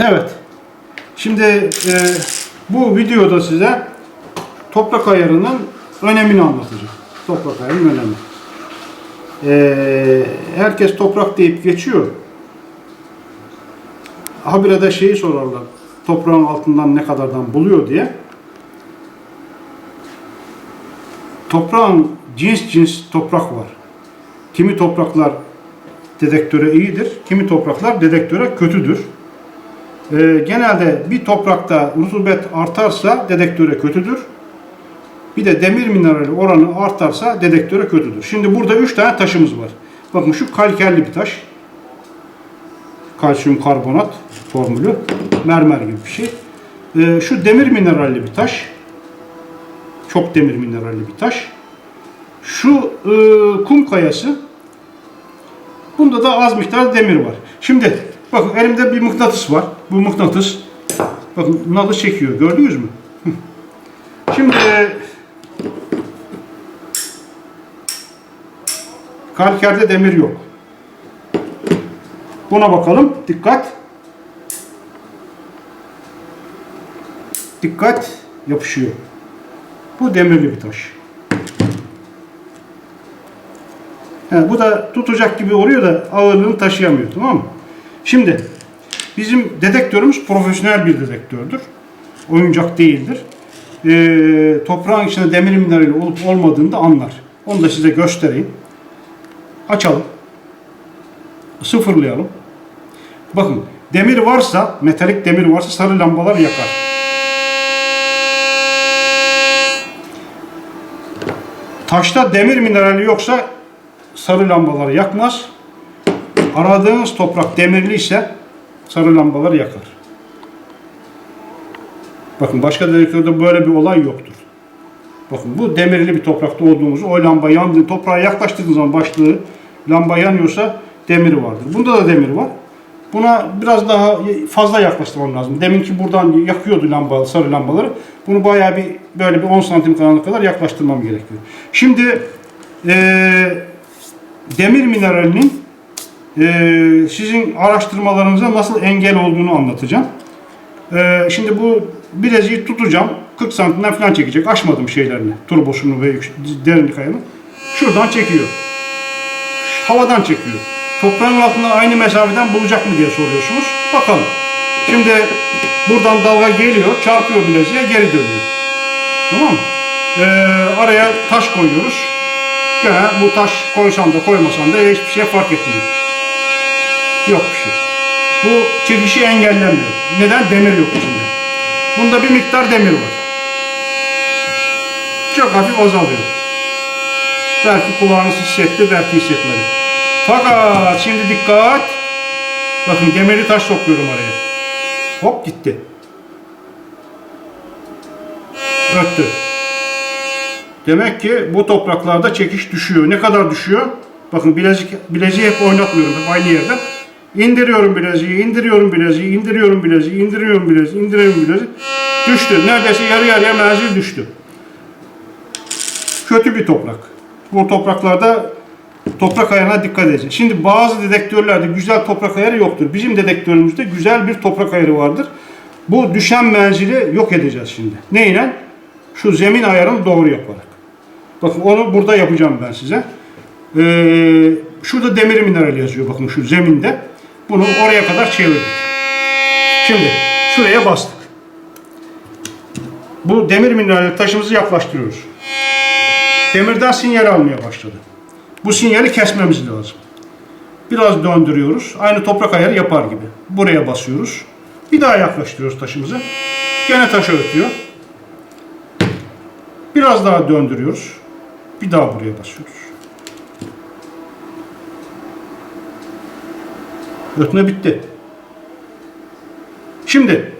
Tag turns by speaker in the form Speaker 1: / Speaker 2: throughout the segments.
Speaker 1: Evet. Şimdi e, bu videoda size toprak ayarının önemini anlatacağım. Toprak ayarının önemi. E, herkes toprak deyip geçiyor. Habire de şeyi sorarlar. Toprağın altından ne kadardan buluyor diye. Toprağın cins cins toprak var. Kimi topraklar dedektöre iyidir, kimi topraklar dedektöre kötüdür. Ee, genelde bir toprakta rutubet artarsa dedektöre kötüdür. Bir de demir minerali oranı artarsa dedektöre kötüdür. Şimdi burada üç tane taşımız var. Bakın şu kalkerli bir taş. Kalsiyum karbonat formülü. Mermer gibi bir şey. Ee, şu demir mineralli bir taş. Çok demir mineralli bir taş. Şu e, kum kayası. Bunda da az miktarda demir var. Şimdi bakın elimde bir mıknatıs var. Bu mıknatıs bakın nalı çekiyor. Gördünüz mü? Şimdi kalkerde demir yok. Buna bakalım. Dikkat. Dikkat yapışıyor. Bu demirli bir taş. He, bu da tutacak gibi oluyor da ağırlığını taşıyamıyor tamam mı? Şimdi bizim dedektörümüz profesyonel bir dedektördür. Oyuncak değildir. Ee, toprağın içinde demir minerali olup olmadığını da anlar. Onu da size göstereyim. Açalım. Sıfırlayalım. Bakın demir varsa, metalik demir varsa sarı lambalar yakar. Taşta demir minerali yoksa sarı lambaları yakmaz. Aradığınız toprak demirli ise sarı lambaları yakar. Bakın başka dedektörde böyle bir olay yoktur. Bakın bu demirli bir toprakta olduğumuzu o lamba yandığı toprağa yaklaştırdığınız zaman başlığı lamba yanıyorsa demiri vardır. Bunda da demir var. Buna biraz daha fazla yaklaştırmam lazım. Deminki buradan yakıyordu lamba, sarı lambaları. Bunu bayağı bir böyle bir 10 santim kadar kadar yaklaştırmam gerekiyor. Şimdi eee demir mineralinin sizin araştırmalarınıza nasıl engel olduğunu anlatacağım. Eee, şimdi bu bileziği tutacağım. 40 santimden falan çekecek. Açmadım şeylerini. Turbosunu ve derinlik ayarını. Şuradan çekiyor. Havadan çekiyor. Toprağın altında aynı mesafeden bulacak mı diye soruyorsunuz. Bakalım. Şimdi buradan dalga geliyor, çarpıyor bileziğe, geri dönüyor. Tamam mı? Eee, araya taş koyuyoruz. Gene bu taş koysan da koymasan da hiçbir şey fark etmiyor. Yok bir şey. Bu çekişi engellemiyor. Neden? Demir yok içinde. Bunda bir miktar demir var. Çok hafif azalıyor. Belki kulağınız hissetti, belki hissetmedi. Fakat şimdi dikkat. Bakın demirli taş sokuyorum araya. Hop gitti. Öttü. Demek ki bu topraklarda çekiş düşüyor. Ne kadar düşüyor? Bakın bilezik, bileziği hep oynatmıyorum. Hep aynı yerde. İndiriyorum bileziği, indiriyorum bileziği, indiriyorum bileziği, indiriyorum bileziği, indiriyorum bileziği. Düştü. Neredeyse yarı yarıya menzil düştü. Kötü bir toprak. Bu topraklarda toprak ayarına dikkat edeceğiz. Şimdi bazı dedektörlerde güzel toprak ayarı yoktur. Bizim dedektörümüzde güzel bir toprak ayarı vardır. Bu düşen menzili yok edeceğiz şimdi. Neyle? Şu zemin ayarını doğru yaparak. Bakın onu burada yapacağım ben size. Ee, şurada demir minerali yazıyor bakın şu zeminde. Bunu oraya kadar çevirdik. Şimdi şuraya bastık. Bu demir minerali taşımızı yaklaştırıyoruz. Demirden sinyal almaya başladı. Bu sinyali kesmemiz lazım. Biraz döndürüyoruz. Aynı toprak ayarı yapar gibi. Buraya basıyoruz. Bir daha yaklaştırıyoruz taşımızı. Gene taşa ötüyor. Biraz daha döndürüyoruz. Bir daha buraya basıyoruz. Ötme bitti. Şimdi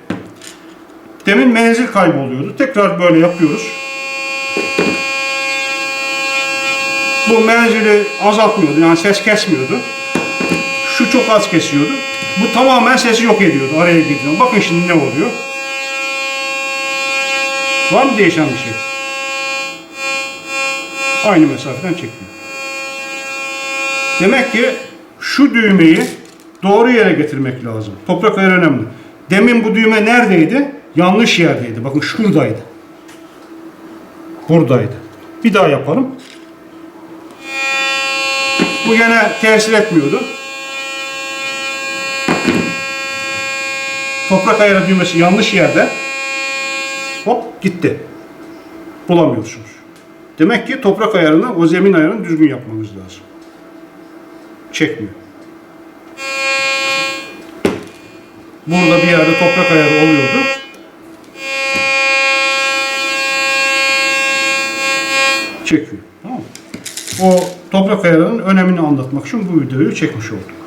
Speaker 1: demin menzil kayboluyordu. Tekrar böyle yapıyoruz. Bu menzili azaltmıyordu. Yani ses kesmiyordu. Şu çok az kesiyordu. Bu tamamen sesi yok ediyordu. Araya girdiğinde. Bakın şimdi ne oluyor. Var mı değişen bir şey? Aynı mesafeden çekiyor. Demek ki şu düğmeyi doğru yere getirmek lazım. Toprak ayarı önemli. demin bu düğme neredeydi? Yanlış yerdeydi. Bakın şuradaydı. Buradaydı. Bir daha yapalım. Bu gene tesir etmiyordu. Toprak ayarı düğmesi yanlış yerde. Hop gitti. Bulamıyorsunuz. Demek ki toprak ayarını, o zemin ayarını düzgün yapmanız lazım. Çekmiyor. Burada bir yerde toprak ayarı oluyordu. Çekiyor. Tamam? O toprak ayarının önemini anlatmak için bu videoyu çekmiş oldum.